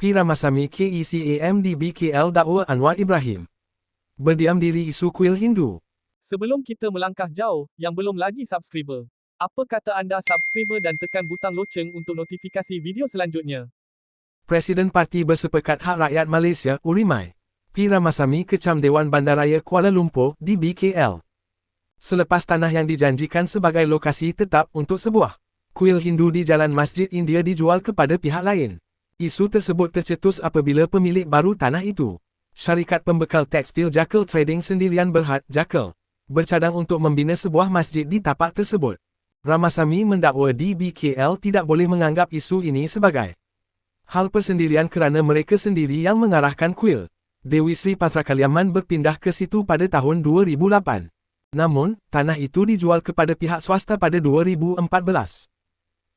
P. Ramasamy KECAMD BKL dakwa Anwar Ibrahim. Berdiam diri isu kuil Hindu. Sebelum kita melangkah jauh, yang belum lagi subscriber. Apa kata anda subscriber dan tekan butang loceng untuk notifikasi video selanjutnya? Presiden Parti Bersepakat Hak Rakyat Malaysia, Urimai. P. Ramasamy kecam Dewan Bandaraya Kuala Lumpur di BKL. Selepas tanah yang dijanjikan sebagai lokasi tetap untuk sebuah kuil Hindu di Jalan Masjid India dijual kepada pihak lain. Isu tersebut tercetus apabila pemilik baru tanah itu, syarikat pembekal tekstil Jackal Trading Sendirian Berhad Jackal, bercadang untuk membina sebuah masjid di tapak tersebut. Ramasamy mendakwa DBKL tidak boleh menganggap isu ini sebagai hal persendirian kerana mereka sendiri yang mengarahkan kuil. Dewi Sri Patrakaliaman berpindah ke situ pada tahun 2008. Namun, tanah itu dijual kepada pihak swasta pada 2014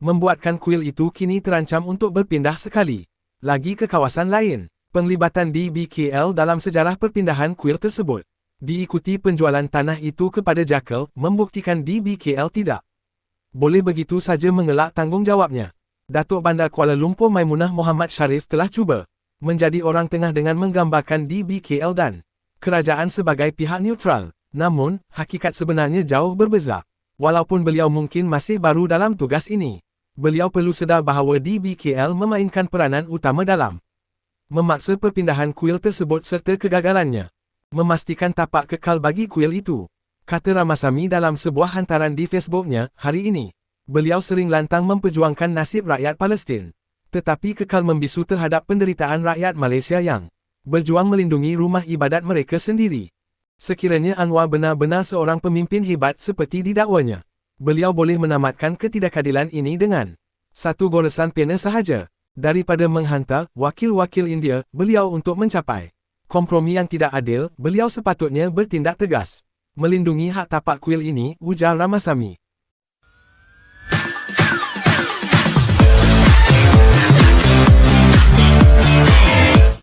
membuatkan kuil itu kini terancam untuk berpindah sekali lagi ke kawasan lain. Penglibatan DBKL dalam sejarah perpindahan kuil tersebut diikuti penjualan tanah itu kepada Jackal membuktikan DBKL tidak boleh begitu saja mengelak tanggungjawabnya. Datuk Bandar Kuala Lumpur Maimunah Muhammad Sharif telah cuba menjadi orang tengah dengan menggambarkan DBKL dan kerajaan sebagai pihak neutral. Namun, hakikat sebenarnya jauh berbeza. Walaupun beliau mungkin masih baru dalam tugas ini beliau perlu sedar bahawa DBKL memainkan peranan utama dalam memaksa perpindahan kuil tersebut serta kegagalannya. Memastikan tapak kekal bagi kuil itu. Kata Ramasamy dalam sebuah hantaran di Facebooknya hari ini. Beliau sering lantang memperjuangkan nasib rakyat Palestin. Tetapi kekal membisu terhadap penderitaan rakyat Malaysia yang berjuang melindungi rumah ibadat mereka sendiri. Sekiranya Anwar benar-benar seorang pemimpin hebat seperti didakwanya beliau boleh menamatkan ketidakadilan ini dengan satu goresan pena sahaja. Daripada menghantar wakil-wakil India beliau untuk mencapai kompromi yang tidak adil, beliau sepatutnya bertindak tegas. Melindungi hak tapak kuil ini, ujar Ramasamy.